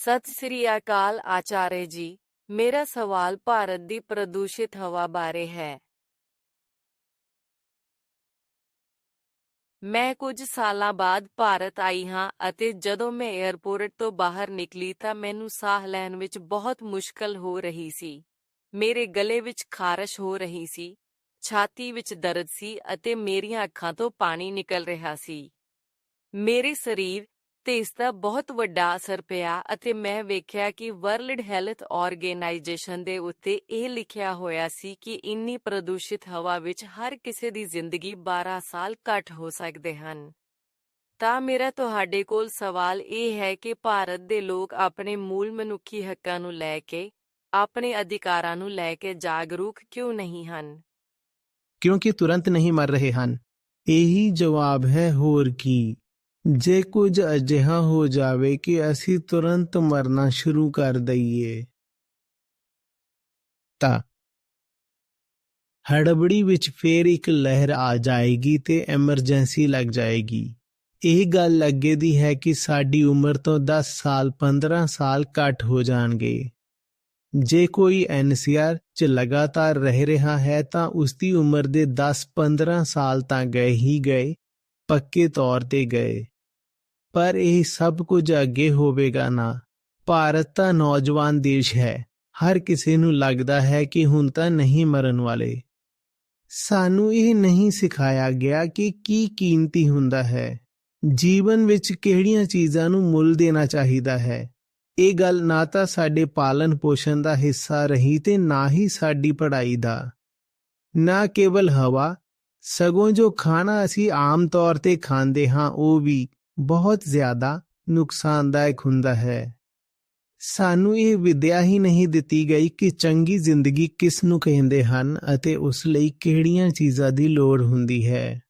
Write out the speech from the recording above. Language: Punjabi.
ਸਤਿ ਸ੍ਰੀ ਅਕਾਲ ਆਚਾਰੇ ਜੀ। ਮੇਰਾ ਸਵਾਲ ਭਾਰਤ ਦੀ ਪ੍ਰਦੂਸ਼ਿਤ ਹਵਾ ਬਾਰੇ ਹੈ। ਮੈਂ ਕੁਝ ਸਾਲਾਂ ਬਾਅਦ ਭਾਰਤ ਆਈ ਹਾਂ ਅਤੇ ਜਦੋਂ ਮੈਂ 에ਅਰਪੋਰਟ ਤੋਂ ਬਾਹਰ ਨਿਕਲੀ ਤਾਂ ਮੈਨੂੰ ਸਾਹ ਲੈਣ ਵਿੱਚ ਬਹੁਤ ਮੁਸ਼ਕਲ ਹੋ ਰਹੀ ਸੀ। ਮੇਰੇ ਗਲੇ ਵਿੱਚ ਖਾਰਸ਼ ਹੋ ਰਹੀ ਸੀ, ਛਾਤੀ ਵਿੱਚ ਦਰਦ ਸੀ ਅਤੇ ਮੇਰੀਆਂ ਅੱਖਾਂ ਤੋਂ ਪਾਣੀ ਨਿਕਲ ਰਿਹਾ ਸੀ। ਮੇਰੇ ਸਰੀਰ ਤੇ ਇਸ ਦਾ ਬਹੁਤ ਵੱਡਾ ਅਸਰ ਪਿਆ ਅਤੇ ਮੈਂ ਵੇਖਿਆ ਕਿ ਵਰਲਡ ਹੈਲਥ ਆਰਗੇਨਾਈਜੇਸ਼ਨ ਦੇ ਉੱਤੇ ਇਹ ਲਿਖਿਆ ਹੋਇਆ ਸੀ ਕਿ ਇੰਨੀ ਪ੍ਰਦੂਸ਼ਿਤ ਹਵਾ ਵਿੱਚ ਹਰ ਕਿਸੇ ਦੀ ਜ਼ਿੰਦਗੀ 12 ਸਾਲ ਘੱਟ ਹੋ ਸਕਦੇ ਹਨ। ਤਾਂ ਮੇਰਾ ਤੁਹਾਡੇ ਕੋਲ ਸਵਾਲ ਇਹ ਹੈ ਕਿ ਭਾਰਤ ਦੇ ਲੋਕ ਆਪਣੇ ਮੂਲ ਮਨੁੱਖੀ ਹੱਕਾਂ ਨੂੰ ਲੈ ਕੇ, ਆਪਣੇ ਅਧਿਕਾਰਾਂ ਨੂੰ ਲੈ ਕੇ ਜਾਗਰੂਕ ਕਿਉਂ ਨਹੀਂ ਹਨ? ਕਿਉਂਕਿ ਤੁਰੰਤ ਨਹੀਂ ਮਰ ਰਹੇ ਹਨ। ਇਹੀ ਜਵਾਬ ਹੈ ਹੋਰ ਕੀ। ਜੇ ਕੁਝ ਅਜਿਹਾ ਹੋ ਜਾਵੇ ਕਿ ਅਸੀਂ ਤੁਰੰਤ ਮਰਨਾ ਸ਼ੁਰੂ ਕਰ ਦਈਏ, ਤਾਂ ਹੜਬੜੀ ਵਿੱਚ ਫੇਰ ਇੱਕ ਲਹਿਰ ਆ ਜਾਏਗੀ ਤੇ ਐਮਰਜੈਂਸੀ ਲੱਗ ਜਾਏਗੀ। ਇਹ ਗੱਲ ਲੱਗੇ ਦੀ ਹੈ ਕਿ ਸਾਡੀ ਉਮਰ ਤੋਂ 10 ਸਾਲ 15 ਸਾਲ ਘੱਟ ਹੋ ਜਾਣਗੇ। ਜੇ ਕੋਈ ਐਨਸੀਆਰ 'ਚ ਲਗਾਤਾਰ ਰਹਿ ਰਿਹਾ ਹੈ ਤਾਂ ਉਸ ਦੀ ਉਮਰ ਦੇ 10-15 ਸਾਲ ਤਾਂ ਗਏ ਹੀ ਗਏ। ਪੱਕੇ ਤੌਰ ਤੇ ਗਏ। ਪਰ ਇਹ ਸਭ ਕੁਝ ਅੱਗੇ ਹੋਵੇਗਾ ਨਾ। ਭਾਰਤ ਤਾਂ ਨੌਜਵਾਨ ਦੇਸ਼ ਹੈ। ਹਰ ਕਿਸੇ ਨੂੰ ਲੱਗਦਾ ਹੈ ਕਿ ਹੁਣ ਤਾਂ ਨਹੀਂ ਮਰਨ ਵਾਲੇ। ਸਾਨੂੰ ਇਹ ਨਹੀਂ ਸਿਖਾਇਆ ਗਿਆ ਕਿ ਕੀ ਕੀਮਤੀ ਹੁੰਦਾ ਹੈ। ਜੀਵਨ ਵਿੱਚ ਕਿਹੜੀਆਂ ਚੀਜ਼ਾਂ ਨੂੰ ਮੁੱਲ ਦੇਣਾ ਚਾਹੀਦਾ ਹੈ। ਇਹ ਗੱਲ ਨਾ ਤਾਂ ਸਾਡੇ ਪਾਲਣ ਪੋਸ਼ਣ ਦਾ ਹਿੱਸਾ ਰਹੀ ਤੇ ਨਾ ਹੀ ਸਾਡੀ ਪੜ੍ਹਾਈ ਦਾ। ਨਾ ਕੇਵਲ ਹਵਾ ਸਗੋਂ ਜੋ ਖਾਣਾ ਅਸੀਂ ਆਮ ਤੌਰ ਤੇ ਖਾਂਦੇ ਹਾਂ, ਉਹ ਵੀ ਬਹੁਤ ਜ਼ਿਆਦਾ ਨੁਕਸਾਨਦਾਇਕ ਹੁੰਦਾ ਹੈ। ਸਾਨੂੰ ਇਹ ਵਿਦਿਆ ਹੀ ਨਹੀਂ ਦਿੱਤੀ ਗਈ ਕਿ ਚੰਗੀ ਜ਼ਿੰਦਗੀ ਕਿਸ ਨੂੰ ਕਹਿੰਦੇ ਹਨ ਅਤੇ ਉਸ ਲਈ ਕਿਹੜੀਆਂ ਚੀਜ਼ਾਂ ਦੀ ਲੋੜ ਹੁੰਦੀ ਹੈ।